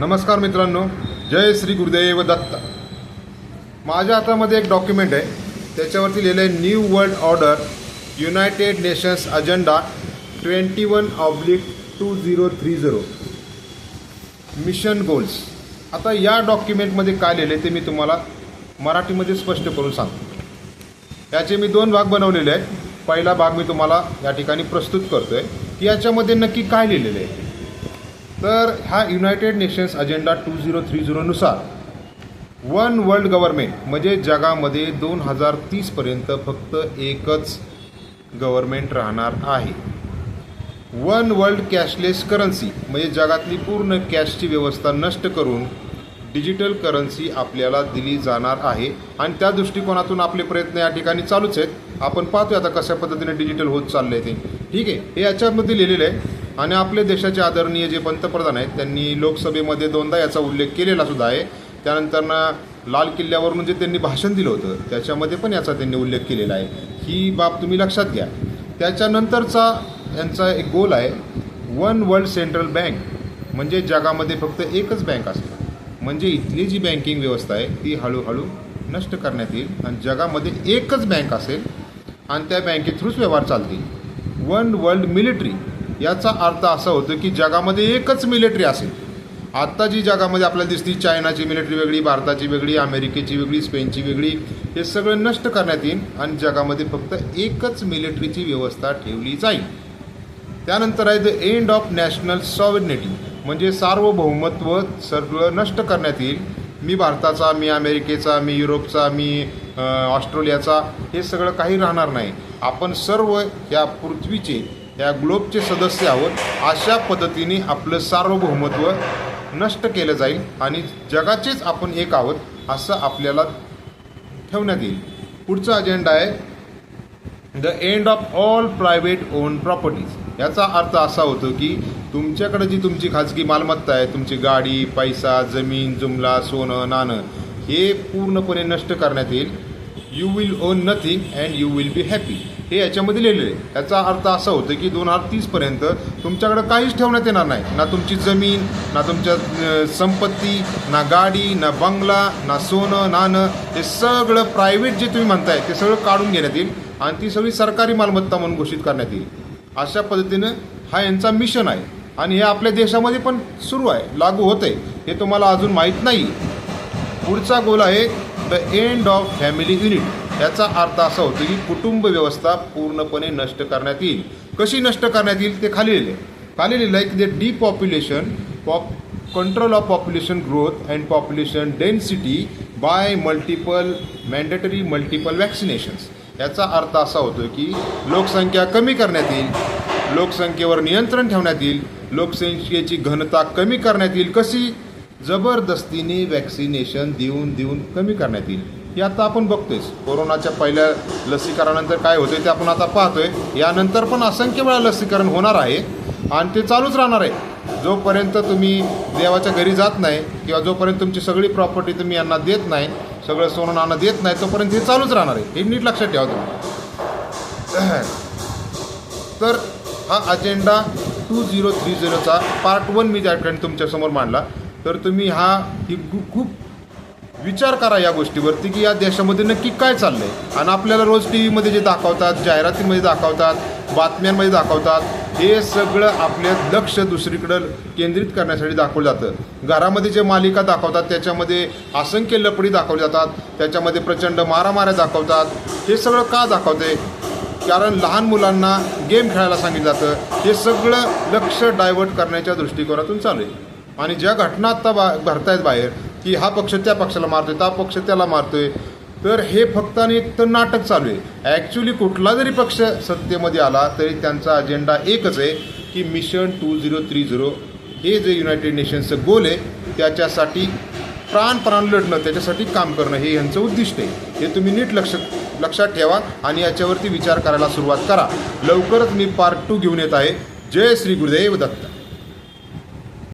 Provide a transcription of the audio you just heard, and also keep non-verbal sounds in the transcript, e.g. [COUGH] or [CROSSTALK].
नमस्कार मित्रांनो जय श्री गुरुदेव दत्त. माझ्या हातामध्ये एक डॉक्युमेंट आहे. त्याच्यावरती लिहिलं आहे new world order United Nations agenda twenty one oblique two zero three zero mission goals आता या डॉक्युमेंटमध्ये काय लिहिलं ते मी तुम्हाला मराठीमध्ये स्पष्ट करून सांगतो. याचे मी दोन भाग बनवलेले आहेत. पहिला भाग मी तुम्हाला या ठिकाणी प्रस्तुत करतो आहे की याच्यामध्ये नक्की काय लिहिलेलं आहे? तर हा United Nations agenda two zero three झिरोनुसार one world government म्हणजे जगामध्ये दोन हजार तीसपर्यंत फक्त एकच गव्हर्मेंट राहणार आहे. वन वर्ल्ड कॅशलेस करन्सी म्हणजे जगातली पूर्ण कॅशची व्यवस्था नष्ट करून डिजिटल करन्सी आपल्याला दिली जाणार आहे. आणि त्या दृष्टिकोनातून आपले प्रयत्न या ठिकाणी चालूच आहेत. आपण पाहतोय आता कशा पद्धतीने डिजिटल होत चाललंय ते. ठीक आहे हे याच्यामध्ये लिहिलेलं आहे. आणि आपले देशाचे आदरणीय जे पंतप्रधान आहेत त्यांनी लोकसभेमध्ये दोनदा याचा उल्लेख केलेला सुद्धा आहे. त्यानंतरनं लाल किल्ल्यावरून जे म्हणजे त्यांनी भाषण दिलं होतं. त्याच्यामध्ये पण याचा त्यांनी उल्लेख केलेला आहे. ही बाब तुम्ही लक्षात घ्या. त्याच्यानंतरचा यांचा एक गोल आहे वन वर्ल्ड सेंट्रल बँक म्हणजे जगामध्ये फक्त एकच बँक असेल म्हणजे इथली जी बँकिंग व्यवस्था आहे ती हळूहळू नष्ट करण्यात येईल आणि जगामध्ये एकच बँक असेल आणि त्या बँके थ्रूच व्यवहार चालतील. वन वर्ल्ड मिलिटरी याचा अर्थ असा होतो की जगामध्ये एकच मिलिटरी असेल. आत्ता जी जगामध्ये आपल्याला दिसती चायनाची मिलिटरी वेगळी भारताची वेगळी अमेरिकेची वेगळी स्पेनची वेगळी हे सगळं नष्ट करण्यात येईल आणि जगामध्ये फक्त एकच मिलिटरीची व्यवस्था ठेवली जाईल. त्यानंतर आहे the end of national sovereignty म्हणजे सार्वभौमत्व सगळं नष्ट करण्यात येईल. मी भारताचा मी अमेरिकेचा मी युरोपचा मी ऑस्ट्रेलियाचा हे सगळं काही राहणार नाही. आपण सर्व या पृथ्वीचे या ग्लोबचे सदस्य आहोत अशा पद्धतीने आपलं सार्वभौमत्व नष्ट केलं जाईल आणि जगाचेच आपण एक आहोत असं आपल्याला ठेवण्यात येईल. पुढचा अजेंडा आहे the end of all private own properties याचा अर्थ असा होतो की तुमच्याकडे जी तुमची खाजगी मालमत्ता आहे तुमची गाडी पैसा जमीन जुमला सोनं नाणं हे पूर्णपणे नष्ट करण्यात येईल. You will own nothing and you will be happy हे याच्यामध्ये लिहिलेलं आहे याचा अर्थ असा होतो की दोन हजार तीसपर्यंत तुमच्याकडं काहीच ठेवण्यात येणार नाही. ना तुमची जमीन ना तुमच्या संपत्ती ना गाडी ना बंगला ना सोनं नाणं हे सगळं प्रायव्हेट जे तुम्ही म्हणताय ते सगळं काढून घेण्यात येईल आणि ती सगळी सरकारी मालमत्ता म्हणून घोषित करण्यात येईल. अशा पद्धतीनं हा यांचा मिशन आहे. आणि हे आपल्या देशामध्ये पण सुरू आहे लागू होत आहे हे तुम्हाला अजून माहीत नाही. पुढचा गोल आहे the end of family unit. याचा अर्थ असा होतो की कुटुंब व्यवस्था पूर्णपणे नष्ट करण्यात येईल. कशी नष्ट करण्यात येईल ते खाली लिहिले खाली लिहिलं आहे की the depopulation pop control of population growth and population density by multiple mandatory multiple vaccinations याचा अर्थ असा होतो की लोकसंख्या कमी करण्यात येईल लोकसंख्येवर नियंत्रण ठेवण्यात येईल लोकसंख्येची घनता कमी करण्यात येईल. कशी? जबरदस्तीने वॅक्सिनेशन देऊन देऊन कमी करण्यात येईल. हे आता आपण बघतोय. कोरोनाच्या पहिल्या लसीकरणानंतर काय होतंय ते आपण आता पाहतोय. यानंतर पण असंख्य वेळा लसीकरण होणार आहे आणि ते चालूच राहणार आहे. जोपर्यंत तुम्ही देवाच्या घरी जात नाही किंवा जोपर्यंत तुमची सगळी प्रॉपर्टी तुम्ही यांना देत नाही सगळं सोनं नाणं देत नाही तोपर्यंत हे चालूच राहणार आहे. हे नीट लक्षात ठेवा तुम्ही. [CLEARS THROAT] तर हा अजेंडा टू झिरो थ्री झिरोचा पार्ट वन मी त्या ठिकाणी तुमच्यासमोर मांडला तर तुम्ही हा ही खूप खूप विचार करा या गोष्टीवरती की या देशामध्ये नक्की काय चाललं आहे आणि आपल्याला रोज टी व्हीमध्ये जे दाखवतात जाहिरातीमध्ये दाखवतात बातम्यांमध्ये दाखवतात हे सगळं आपले लक्ष दुसरीकडं केंद्रित करण्यासाठी दाखवलं जातं. घरामध्ये जे मालिका दाखवतात त्याच्यामध्ये असंख्य लपडी दाखवली जातात त्याच्यामध्ये प्रचंड मारामाऱ्या दाखवतात. हे सगळं का दाखवते? कारण लहान मुलांना गेम खेळायला सांगितलं जातं. हे सगळं लक्ष डायव्हर्ट करण्याच्या दृष्टिकोनातून चालू आहे. आणि ज्या घटना आत्ता बा भरतायत बाहेर की हा पक्ष त्या पक्षाला मारतोय त्या पक्ष त्याला मारतोय तर हे फक्त आणि एक तर नाटक चालू आहे. ॲक्च्युली कुठला जरी पक्ष सत्तेमध्ये आला तरी त्यांचा अजेंडा एकच आहे की mission two zero three zero हे जे युनायटेड नेशन्सचं गोल आहे त्याच्यासाठी प्राणपणानं लढणं त्याच्यासाठी काम करणं हे यांचं उद्दिष्ट आहे. हे तुम्ही नीट लक्ष लक्षात ठेवा आणि याच्यावरती विचार करायला सुरुवात करा. लवकरच मी पार्ट टू घेऊन येत आहे. जय श्री गुरुदेव दत्त.